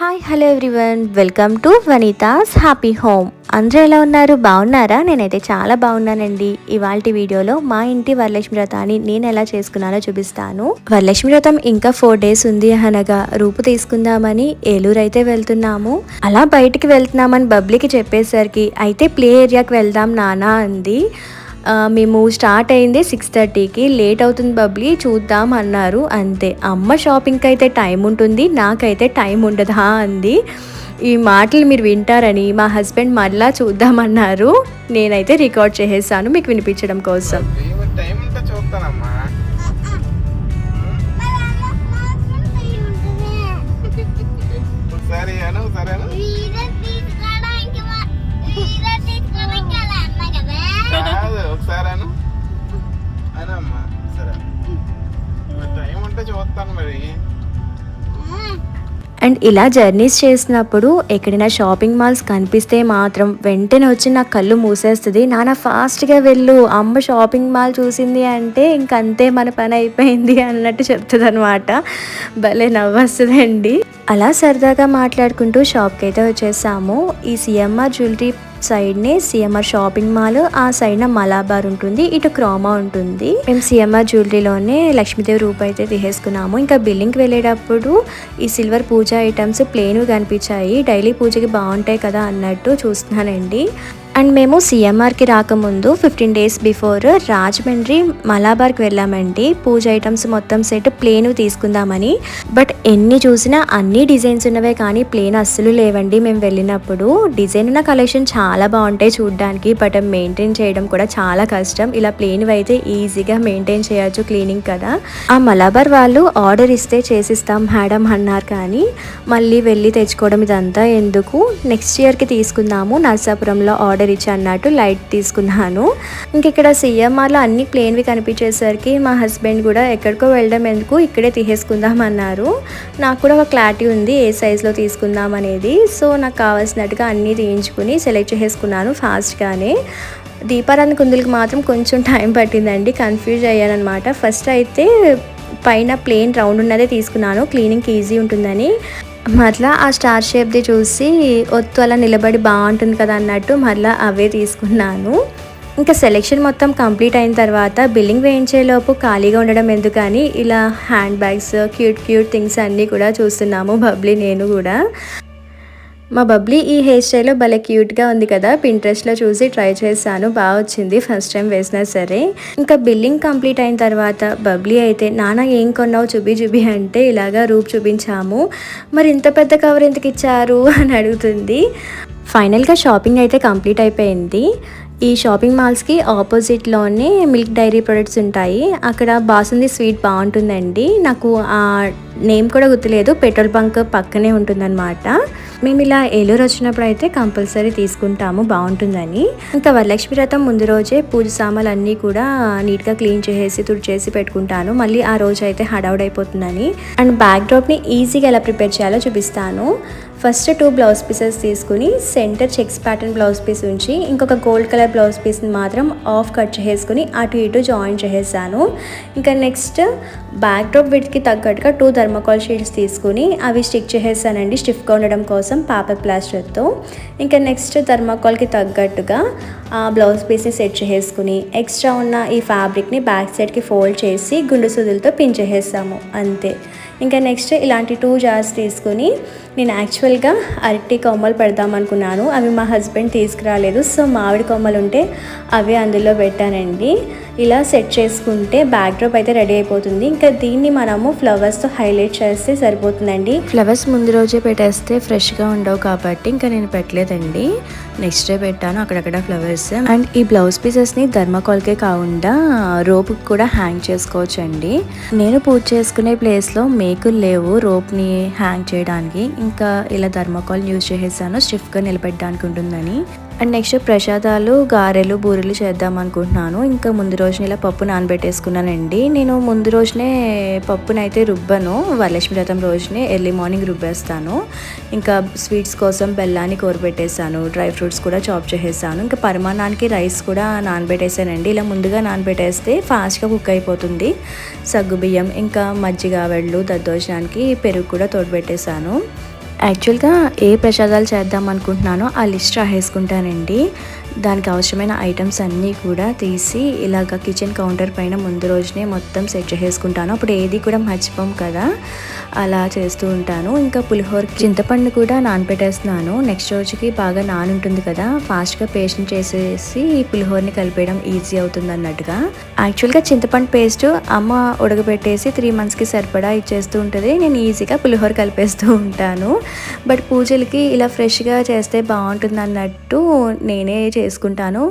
Hi hello everyone welcome to Vanitha's happy home అందరూ ఎలా ఉన్నారు? బాగున్నారా? నేనైతే చాలా బాగున్నానండి. ఇవాళ వీడియోలో మా ఇంటి వరలక్ష్మి వ్రతాన్ని నేను ఎలా చేసుకున్నానో చూపిస్తాను. వరలక్ష్మి వ్రతం ఇంకా ఫోర్ డేస్ ఉంది అనగా రూపు తీసుకుందామని ఏలూరు అయితే వెళ్తున్నాము. అలా బయటికి వెళ్తున్నామని బబ్లీకి చెప్పేసరికి అయితే ప్లే ఏరియాకి వెళ్దాం నానా అంది. మేము స్టార్ట్ అయింది సిక్స్ థర్టీకి లేట్ అవుతుంది బబ్లీ చూద్దాం అన్నారు. అంతే. అమ్మ షాపింగ్కి అయితే టైం ఉంటుంది నాకైతే టైం ఉండదా అంది. ఈ మాటలు మీరు వింటారని మా హస్బెండ్ మళ్ళా చూద్దామన్నారు నేనైతే రికార్డ్ చేసేసాను మీకు వినిపించడం కోసం. టైం ఉంటే చూస్తానమ్మా. అండ్ ఇలా జర్నీస్ చేసినప్పుడు ఎక్కడైనా షాపింగ్ మాల్స్ కనిపిస్తే మాత్రం వెంటనే వచ్చి నా కళ్ళు మూసేస్తుంది. నాన్న ఫాస్ట్గా వెళ్ళు. అమ్మ షాపింగ్ మాల్ చూసింది అంటే ఇంకంతే మన పని అయిపోయింది అన్నట్టు చెప్తుంది అనమాట భలే నవ్వొస్తుందండి. అలా సరదాగా మాట్లాడుకుంటూ షాప్కి అయితే వచ్చేసాము. ఈ సిఎంఆర్ జ్యువెలరీ సైడ్నే సిఎంఆర్ షాపింగ్ మాల్ ఆ సైడ్న మలాబార్ ఉంటుంది ఇటు క్రోమా ఉంటుంది. మేము సిఎంఆర్ జ్యువెలరీలోనే లక్ష్మీదేవి రూపాయి అయితే తీసేసుకున్నాము. ఇంకా బిల్లింగ్కి వెళ్ళేటప్పుడు ఈ సిల్వర్ పూజ ఐటమ్స్ ప్లేన్ కనిపించాయి. డైలీ పూజకి బాగుంటాయి కదా అన్నట్టు చూస్తున్నానండి. అండ్ మేము సిఎంఆర్కి రాకముందు ఫిఫ్టీన్ డేస్ బిఫోర్ రాజమండ్రి మలాబార్కి వెళ్ళామండి. పూజ ఐటమ్స్ మొత్తం సెట్ ప్లేన్ తీసుకుందామని. బట్ ఎన్ని చూసినా అన్ని డిజైన్స్ ఉన్నవే కానీ ప్లేన్ అస్సలు లేవండి మేము వెళ్ళినప్పుడు. డిజైన్ ఉన్న కలెక్షన్ చాలా బాగుంటాయి చూడడానికి బట్ మెయింటైన్ చేయడం కూడా చాలా కష్టం. ఇలా ప్లేన్ అయితే ఈజీగా మెయింటైన్ చేయొచ్చు క్లీనింగ్ కదా. ఆ మలాబార్ వాళ్ళు ఆర్డర్ ఇస్తే చేసిస్తాం మేడం అన్నారు కానీ మళ్ళీ వెళ్ళి తెచ్చుకోవడం ఇదంతా ఎందుకు? నెక్స్ట్ ఇయర్కి తీసుకుందాము నర్సాపురంలో ఆర్డర్ ఇచ్చి అన్నట్టు లైట్ తీసుకున్నాను. ఇంక ఇక్కడ సిఎంఆర్లో అన్ని ప్లేన్వి కనిపించేసరికి మా హస్బెండ్ కూడా ఎక్కడికో వెళ్ళడం ఎందుకు ఇక్కడే తీసేసుకుందాం అన్నారు నాకు కూడా ఒక క్లారిటీ ఉంది ఏ సైజులో తీసుకుందాం అనేది. సో నాకు కావాల్సినట్టుగా అన్నీ తీయించుకుని సెలెక్ట్ చేసుకున్నాను ఫాస్ట్గానే. దీపారాధన కుందులకు మాత్రం కొంచెం టైం పట్టిందండి కన్ఫ్యూజ్ అయ్యానమాట ఫస్ట్ అయితే పైన ప్లేన్ రౌండ్ ఉన్నదే తీసుకున్నాను క్లీనింగ్కి ఈజీ ఉంటుందని. మరలా ఆ స్టార్ షేప్ది చూసి ఒత్తు అలా నిలబడి బాగుంటుంది కదా అన్నట్టు మరలా అవే తీసుకున్నాను. ఇంకా సెలెక్షన్ మొత్తం కంప్లీట్ అయిన తర్వాత బిల్లింగ్ వేయించేలోపు ఖాళీగా ఉండడం ఎందుకని ఇలా hand bags cute cute things అన్నీ కూడా చూస్తున్నాము బబ్లీ నేను కూడా. మా బబ్లీ ఈ హెయిర్ స్టైల్లో భలే క్యూట్గా ఉంది కదా పింట్రెస్ట్లో చూసి ట్రై చేశాను బాగా వచ్చింది ఫస్ట్ టైం వేసినా సరే. ఇంకా బిల్లింగ్ కంప్లీట్ అయిన తర్వాత బబ్లీ అయితే నాన్న ఏం కొన్నావు చూపి చూపి అంటే ఇలాగా రూప్ చూపించాము. మరి ఇంత పెద్ద కవర్ ఎందుకు ఇచ్చారు? అని అడుగుతుంది. ఫైనల్గా షాపింగ్ అయితే కంప్లీట్ అయిపోయింది. ఈ షాపింగ్ మాల్స్కి ఆపోజిట్లోనే మిల్క్ డైరీ ప్రొడక్ట్స్ ఉంటాయి. అక్కడ బాసుంది స్వీట్ బాగుంటుందండి. నాకు ఆ నేమ్ కూడా గుర్తులేదు. పెట్రోల్ బంక్ పక్కనే ఉంటుందన్నమాట. మేము ఇలా ఏలూరు వచ్చినప్పుడు అయితే కంపల్సరీ తీసుకుంటాము. బాగుంటుందని. ఇంకా వరలక్ష్మి వ్రతం ముందు రోజే పూజ సామాన్లు అన్నీ కూడా నీట్గా క్లీన్ చేసేసి తుడిచేసి పెట్టుకుంటాను. మళ్ళీ ఆ రోజు అయితే హడావుడైపోతుందని. అండ్ బ్యాక్ డ్రాప్ని ఈజీగా ఎలా ప్రిపేర్ చేయాలో చూపిస్తాను. ఫస్ట్ టూ బ్లౌజ్ పీసెస్ తీసుకుని center checks pattern blouse piece ఉంచి ఇంకొక గోల్డ్ కలర్ బ్లౌజ్ పీస్ని మాత్రం ఆఫ్ కట్ చేసుకుని అటు ఇటు జాయిన్ చేసేసాను. ఇంకా నెక్స్ట్ బ్యాక్ డ్రాప్ విడ్కి తగ్గట్టుగా టూ థర్మోకాల్ షీట్స్ తీసుకుని అవి స్టిక్ చేసేసానండి స్టిఫ్గా ఉండడం కోసం పేపర్ ప్లాస్టర్తో ఇంకా నెక్స్ట్ థర్మోకాల్కి తగ్గట్టుగా ఆ బ్లౌజ్ పీస్ని సెట్ చేసుకుని ఎక్స్ట్రా ఉన్న ఈ ఫ్యాబ్రిక్ని బ్యాక్ సైడ్కి ఫోల్డ్ చేసి గుండు సుదులతో పిన్ చేసేసాము అంతే. ఇంకా నెక్స్ట్ ఇలాంటి టూ జార్స్ తీసుకొని నేను యాక్చువల్గా అరటి కొమ్మలు పెడదాం అనుకున్నాను. అవి మా హస్బెండ్ తీసుకురాలేదు. సో మామిడి కొమ్మలు ఉంటే అవి అందులో పెట్టానండి. ఇలా సెట్ చేసుకుంటే బ్యాక్డ్రాప్ అయితే రెడీ అయిపోతుంది. ఇంకా దీన్ని మనము ఫ్లవర్స్తో హైలైట్ చేస్తే సరిపోతుందండి. ఫ్లవర్స్ ముందు రోజే పెట్టేస్తే ఫ్రెష్గా ఉండవు కాబట్టి ఇంకా నేను పెట్టలేదండి. నెక్స్ట్ డే పెట్టాను. అక్కడక్కడ ఫ్లవర్స్ అండ్ ఈ బ్లౌజ్ పీసెస్ని ధర్మకాల్కే కాకుండా రోప్ కూడా హ్యాంగ్ చేసుకోవచ్చు అండి నేను పూజ చేసుకునే ప్లేస్లో మేకులు లేవు. రోప్ని హ్యాంగ్ చేయడానికి. ఇంకా ఇలా ధర్మకోల్ యూజ్ చేసేసాను. స్టిఫ్గా నిలబెట్టడానికి ఉంటుందని. అండ్ నెక్స్ట్ ప్రసాదాలు గారెలు బూరెలు చేద్దాం అనుకుంటున్నాను. ఇంకా ముందు రోజున ఇలా పప్పు నానబెట్టేసుకున్నానండి. నేను ముందు రోజునే పప్పునైతే రుబ్బను. వరలక్ష్మి వ్రతం రోజునే ఎర్లీ మార్నింగ్ రుబ్బేస్తాను. ఇంకా స్వీట్స్ కోసం బెల్లాన్ని కోరబెట్టేసాను డ్రై ఫ్రూట్స్ కూడా చాప్ చేసేసాను. ఇంకా పరిమాణానికి రైస్ కూడా నానబెట్టేసానండి. ఇలా ముందుగా నానబెట్టేస్తే ఫాస్ట్గా కుక్ అయిపోతుంది. సగ్గు బియ్యం ఇంకా మజ్జిగ వెళ్ళు దద్దోజనానికి పెరుగు కూడా తోడుపెట్టేశాను యాక్చువల్గా ఏ ప్రసాదాలు చేద్దాం అనుకుంటున్నానో ఆ లిస్ట్ రాసేసుకుంటానండి. దానికి అవసరమైన ఐటమ్స్ అన్నీ కూడా తీసి ఇలాగ కిచెన్ కౌంటర్ పైన ముందు రోజునే మొత్తం సెట్ చేసేసుకుంటాను. అప్పుడు ఏది కూడా మర్చిపోం కదా. అలా చేస్తూ ఉంటాను. ఇంకా పులిహోర చింతపండు కూడా నానబెట్టేస్తున్నాను నెక్స్ట్ రోజుకి బాగా నానుంటుంది కదా. ఫాస్ట్గా పేస్ట్ చేసేసి ఈ పులిహోరని కలిపేయడం ఈజీ అవుతుంది అన్నట్టుగా. యాక్చువల్గా చింతపండు పేస్ట్ అమ్మ ఉడకబెట్టేసి త్రీ మంత్స్కి సరిపడా ఇచ్చేస్తూ ఉంటుంది. నేను ఈజీగా పులిహోర కలిపేస్తూ ఉంటాను. బట్ పూజలకి ఇలా ఫ్రెష్గా చేస్తే బాగుంటుంది అన్నట్టు నేనే చేసుకుంటాను.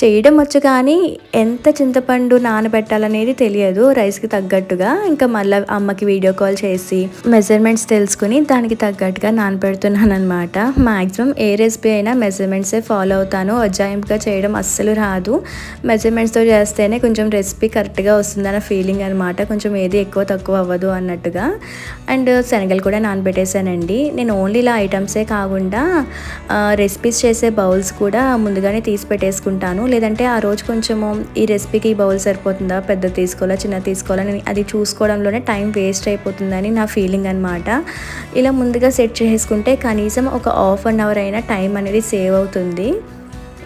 చేయడం వచ్చు కానీ ఎంత చింతపండు నానబెట్టాలనేది తెలియదు రైస్కి తగ్గట్టుగా. ఇంకా మళ్ళీ అమ్మకి వీడియో కాల్ చేసి మెజర్మెంట్స్ తెలుసుకుని దానికి తగ్గట్టుగా నానబెడుతున్నాను అనమాట మ్యాక్సిమం ఏ రెసిపీ అయినా మెజర్మెంట్సే ఫాలో అవుతాను. అజాయింపుగా చేయడం అస్సలు రాదు. మెజర్మెంట్స్తో చేస్తేనే కొంచెం రెసిపీ కరెక్ట్గా వస్తుందన్న ఫీలింగ్ అనమాట కొంచెం ఏది ఎక్కువ తక్కువ అవ్వదు అన్నట్టుగా. అండ్ శనగలు కూడా నానబెట్టేశానండి. నేను నేను ఓన్లీ ఇలా ఐటమ్సే కాకుండా రెసిపీస్ చేసే బౌల్స్ కూడా ముందుగానే తీసి పెట్టేసుకుంటాను. లేదంటే ఆ రోజు కొంచెము ఈ రెసిపీకి ఈ బౌల్ సరిపోతుందా పెద్ద తీసుకోవాలా చిన్న తీసుకోవాలా నేను అది చూసుకోవడంలోనే టైం వేస్ట్ అయిపోతుందని నా ఫీలింగ్ అనమాట ఇలా ముందుగా సెట్ చేసుకుంటే కనీసం ఒక హాఫ్ అన్ అవర్ అయినా టైం అనేది సేవ్ అవుతుంది.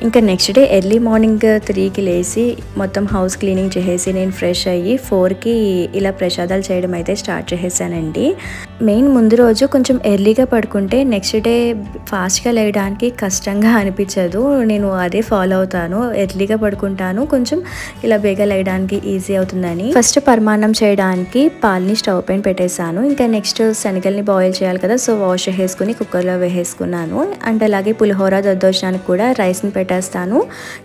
ఇంకా నెక్స్ట్ డే ఎర్లీ మార్నింగ్ త్రీకి లేచి మొత్తం హౌస్ క్లీనింగ్ చేసేసి నేను ఫ్రెష్ అయ్యి ఫోర్కి ఇలా ప్రసాదాలు చేయడం అయితే స్టార్ట్ చేసేసానండి. మెయిన్ ముందు రోజు కొంచెం ఎర్లీగా పడుకుంటే నెక్స్ట్ డే ఫాస్ట్గా లేయడానికి కష్టంగా అనిపించదు. నేను అదే ఫాలో అవుతాను. ఎర్లీగా పడుకుంటాను. కొంచెం ఇలా బేగా లేయడానికి ఈజీ అవుతుందని. ఫస్ట్ పరమాన్నం చేయడానికి పాలని స్టవ్ పైన పెట్టేశాను. ఇంకా నెక్స్ట్ శనగల్ని బాయిల్ చేయాలి కదా సో వాష్ చేసుకుని కుక్కర్లో వేసేసుకున్నాను. అండ్ అలాగే పులిహోర దద్దోజనానికి కూడా రైస్ని పెట్టి పెట్టేస్తాను.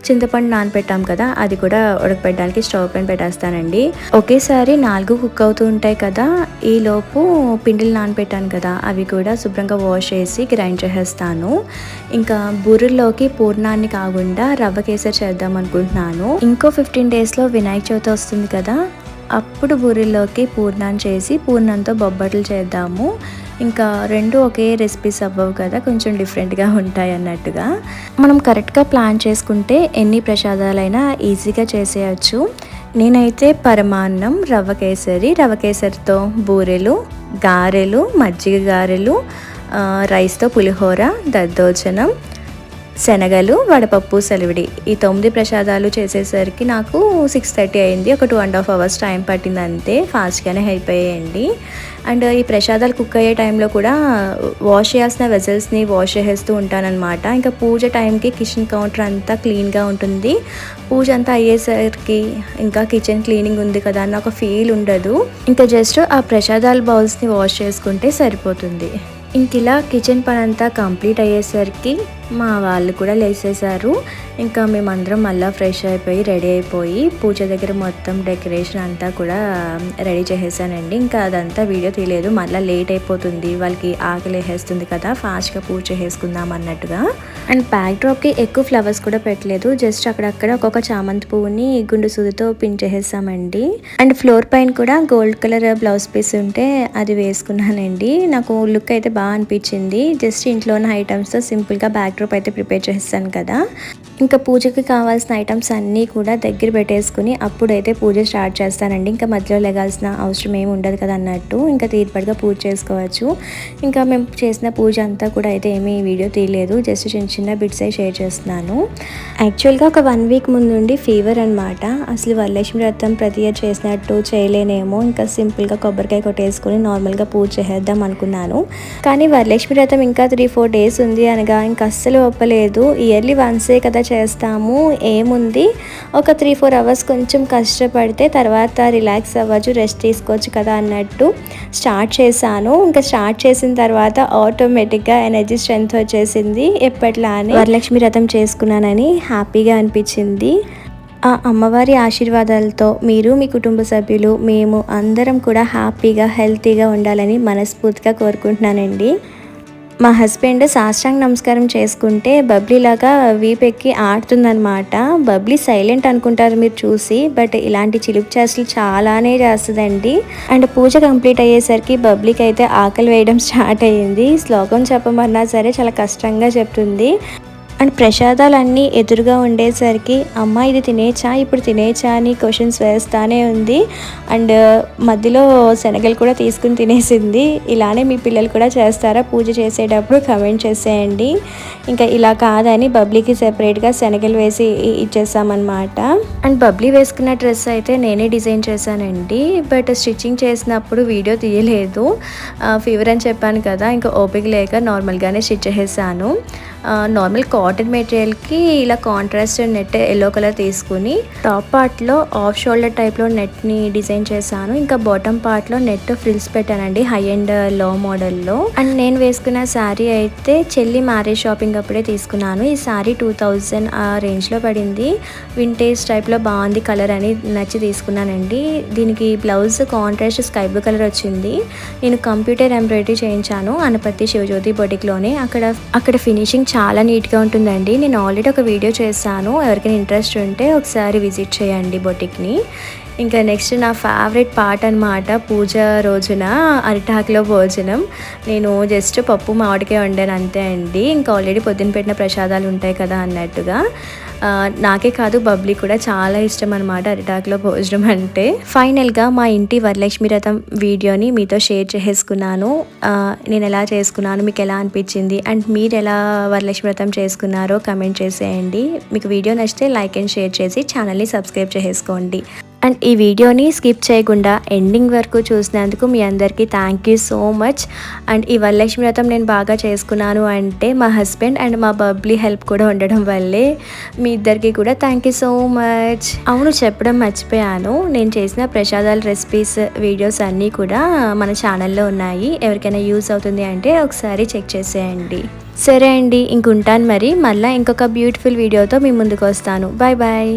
చింతపండు నానపెట్టాం కదా అది కూడా ఉడకపెట్టడానికి స్టవ్ పైన పెట్టేస్తానండి. ఒకేసారి నాలుగు కుక్ అవుతూ ఉంటాయి కదా ఈలోపు పిండిలు నానపెట్టాను కదా అవి కూడా శుభ్రంగా వాష్ చేసి గ్రైండ్ చేసేస్తాను. ఇంకా బూరెల్లోకి పూర్ణాన్ని కాకుండా రవ్వ కేసరి చేద్దాం అనుకుంటున్నాను. ఇంకో ఫిఫ్టీన్ డేస్లో వినాయక చవితి వస్తుంది కదా అప్పుడు బూరెల్లోకి పూర్ణాన్ని చేసి పూర్ణంతో బొబ్బట్లు చేద్దాము. ఇంకా రెండు ఒకే రెసిపీస్ అవ్వవు కదా కొంచెం డిఫరెంట్గా ఉంటాయి అన్నట్టుగా. మనం కరెక్ట్గా ప్లాన్ చేసుకుంటే ఎన్ని ప్రసాదాలైనా ఈజీగా చేసేయచ్చు. నేనైతే పరమాన్నం రవ్వ కేసరి రవ్వ కేసరితో బూరెలు గారెలు మజ్జిగ గారెలు రైస్తో పులిహోర దద్దోజనం శనగలు వడపప్పు సెలవిడి ఈ తొమ్మిది ప్రసాదాలు చేసేసరికి నాకు సిక్స్ థర్టీ అయింది. ఒక two and half hours time పట్టింది అంతే. ఫాస్ట్గానే అయిపోయాయండి అండ్ ఈ ప్రసాదాలు కుక్ అయ్యే టైంలో కూడా వాష్ చేయాల్సిన వెజల్స్ని వాష్ చేసేస్తూ ఉంటానన్నమాట. ఇంకా పూజ టైంకి కిచెన్ కౌంటర్ అంతా క్లీన్గా ఉంటుంది. పూజ అంతా అయ్యేసరికి ఇంకా కిచెన్ క్లీనింగ్ ఉంది కదా అన్న ఒక ఫీల్ ఉండదు. ఇంకా జస్ట్ ఆ ప్రసాదాల బౌల్స్ని వాష్ చేసుకుంటే సరిపోతుంది. ఇంక ఇలా కిచెన్ పని అంతా కంప్లీట్ అయ్యేసరికి మా వాళ్ళు కూడా లేసేసారు. ఇంకా మేమందరం మళ్ళీ ఫ్రెష్ అయిపోయి రెడీ అయిపోయి పూజ దగ్గర మొత్తం డెకరేషన్ అంతా కూడా రెడీ చేసేసానండి. ఇంకా అదంతా వీడియో తీయలేదు. మళ్ళీ లేట్ అయిపోతుంది. వాళ్ళకి ఆకలి వేసేస్తుంది కదా ఫాస్ట్గా పూజ చేసుకుందాం అన్నట్టుగా. అండ్ బ్యాక్ డ్రాప్కి ఎక్కువ ఫ్లవర్స్ కూడా పెట్టలేదు. జస్ట్ అక్కడక్కడ ఒక్కొక్క చామంతి పువ్వుని గుండు సూదితో పిన్ చేసేసామండి. అండ్ ఫ్లోర్ పైన కూడా గోల్డ్ కలర్ బ్లౌజ్ పీస్ ఉంటే అది వేసుకున్నానండి. నాకు లుక్ అయితే బాగా అనిపించింది. జస్ట్ ఇంట్లో ఉన్న ఐటమ్స్తో సింపుల్గా బ్యాక్ డ్రాప్ అయితే ప్రిపేర్ చేస్తాను కదా. ఇంకా పూజకి కావాల్సిన ఐటమ్స్ అన్నీ కూడా దగ్గర పెట్టేసుకుని అప్పుడైతే పూజ స్టార్ట్ చేస్తానండి. ఇంకా మధ్యలో లెగాల్సిన అవసరం ఏమి ఉండదు కదా అన్నట్టు. ఇంకా తీర్పడిగా పూజ చేసుకోవచ్చు. ఇంకా మేము చేసిన పూజ అంతా కూడా అయితే ఏమీ వీడియో తీయలేదు. జస్ట్ చిన్న చిన్న బిట్స్ అయి షేర్ చేస్తున్నాను. యాక్చువల్గా ఒక వన్ వీక్ ముందుండి ఫీవర్ అనమాట అసలు వరలక్ష్మి వ్రతం ప్రతి ఇయర్ చేసినట్టు చేయలేనేమో. ఇంకా సింపుల్గా కొబ్బరికాయ కొట్టేసుకొని నార్మల్గా పూజ చేద్దాం అనుకున్నాను. కానీ వరలక్ష్మి వ్రతం ఇంకా త్రీ ఫోర్ డేస్ ఉంది అనగా ఇంకా అస్సలు ఒప్పలేదు. ఇయర్లీ వన్సే కదా చేస్తాము ఏముంది? ఒక త్రీ ఫోర్ అవర్స్ కొంచెం కష్టపడితే తర్వాత రిలాక్స్ అవ్వచ్చు రెస్ట్ తీసుకోవచ్చు కదా అన్నట్టు స్టార్ట్ చేశాను. ఇంకా స్టార్ట్ చేసిన తర్వాత ఆటోమేటిక్గా ఎనర్జీ స్ట్రెంగ్త్ వచ్చేసింది ఎప్పట్లానే. వరలక్ష్మి వ్రతం చేసుకున్నానని హ్యాపీగా అనిపించింది. ఆ అమ్మవారి ఆశీర్వాదాలతో మీరు మీ కుటుంబ సభ్యులు మేము అందరం కూడా హ్యాపీగా హెల్తీగా ఉండాలని మనస్ఫూర్తిగా కోరుకుంటున్నానండి. మా హస్బెండ్ సాష్టాంగ నమస్కారం చేసుకుంటే బబ్లీ లాగా వీపెక్కి ఆడుతుందనమాట బబ్లీ సైలెంట్ అనుకుంటారు మీరు చూసి బట్ ఇలాంటి చిలుపు చేసలు చాలానే చేస్తుందండి అండ్ పూజ కంప్లీట్ అయ్యేసరికి బబ్లీకి అయితే ఆకలి వేయడం స్టార్ట్ అయ్యింది. శ్లోకం చెప్పమన్నా సరే చాలా కష్టంగా చెప్తుంది. అండ్ ప్రసాదాలన్నీ ఎదురుగా ఉండేసరికి అమ్మ ఇది తినేచా ఇప్పుడు తినేచా అని క్వశ్చన్స్ వేస్తానే ఉంది. అండ్ మధ్యలో శనగలు కూడా తీసుకుని తినేసింది. ఇలానే మీ పిల్లలు కూడా చేస్తారా? పూజ చేసేటప్పుడు కమెంట్ చేసేయండి. ఇంకా ఇలా కాదని బబ్లీకి సెపరేట్గా శనగలు వేసి ఇచ్చేసామన్నమాట. అండ్ బబ్లీ వేసుకున్న డ్రెస్ అయితే నేనే డిజైన్ చేశానండి. బట్ స్టిచ్చింగ్ చేసినప్పుడు వీడియో తీయలేదు. ఫీవర్ అని చెప్పాను కదా ఇంకా ఓపిక లేక నార్మల్గానే స్టిచ్ చేసేసాను. నార్మల్ కాటన్ మెటీరియల్కి ఇలా కాంట్రాస్ట్ నెట్ ఎల్లో కలర్ తీసుకుని టాప్ పార్ట్లో ఆఫ్ షోల్డర్ టైప్లో నెట్ని డిజైన్ చేశాను. ఇంకా బాటమ్ పార్ట్లో నెట్ ఫ్రిల్స్ పెట్టానండి హై అండ్లో. మోడల్లో అండ్ నేను వేసుకున్న శారీ అయితే చెల్లి మ్యారేజ్ షాపింగ్ అప్పుడే తీసుకున్నాను. ఈ శారీ టూ థౌజండ్ ఆ రేంజ్లో పడింది. వింటేజ్ టైప్లో బాగుంది కలర్ అని నచ్చి తీసుకున్నానండి. దీనికి blouse contrast sky blue colour వచ్చింది. నేను కంప్యూటర్ ఎంబ్రాయిడరీ చేయించాను అనపత్తి శివజ్యోతి బొటిక్లోనే అక్కడ అక్కడ ఫినిషింగ్ చాలా నీట్గా ఉంటుందండి. నేను ఆల్రెడీ ఒక వీడియో చేశాను. ఎవరికైనా ఇంట్రెస్ట్ ఉంటే ఒకసారి విజిట్ చేయండి బొటిక్ని. ఇంకా నెక్స్ట్ నా ఫేవరెట్ పార్ట్ అనమాట పూజ రోజున అరిటాకులో భోజనం. నేను జస్ట్ పప్పు మామిడికాయ వండాను అంతే అండి. ఇంకా ఆల్రెడీ పొద్దున పెట్టిన ప్రసాదాలు ఉంటాయి కదా అన్నట్టుగా. నాకే కాదు బబ్లీ కూడా చాలా ఇష్టం అనమాట అరిటాకులో భోజనం అంటే. ఫైనల్గా మా ఇంటి వరలక్ష్మి రథం వీడియోని మీతో షేర్ చేసుకున్నాను. నేను ఎలా చేసుకున్నాను మీకు ఎలా అనిపించింది అండ్ మీరు ఎలా వరలక్ష్మి వ్రతం చేసుకున్నారో కమెంట్ చేసేయండి. మీకు వీడియో నచ్చితే లైక్ అండ్ షేర్ చేసి ఛానల్ని సబ్స్క్రైబ్ చేసుకోండి. అండ్ ఈ వీడియోని స్కిప్ చేయకుండా ఎండింగ్ వరకు చూసినందుకు మీ అందరికీ thank you so much and ఈ వరలక్ష్మి వ్రతం నేను బాగా చేసుకున్నాను అంటే మా హస్బెండ్ అండ్ మా బబ్లీ హెల్ప్ కూడా ఉండడం వల్లే మీ ఇద్దరికి కూడా థ్యాంక్ యూ సో మచ్ అవును చెప్పడం మర్చిపోయాను. నేను చేసిన ప్రసాదాల రెసిపీస్ వీడియోస్ అన్నీ కూడా మన ఛానల్లో ఉన్నాయి. ఎవరికైనా యూస్ అవుతుంది అంటే ఒకసారి చెక్ చేసేయండి. సరే అండి ఇంకుంటాను మరి. మళ్ళీ ఇంకొక బ్యూటిఫుల్ వీడియోతో మీ ముందుకు వస్తాను. Bye bye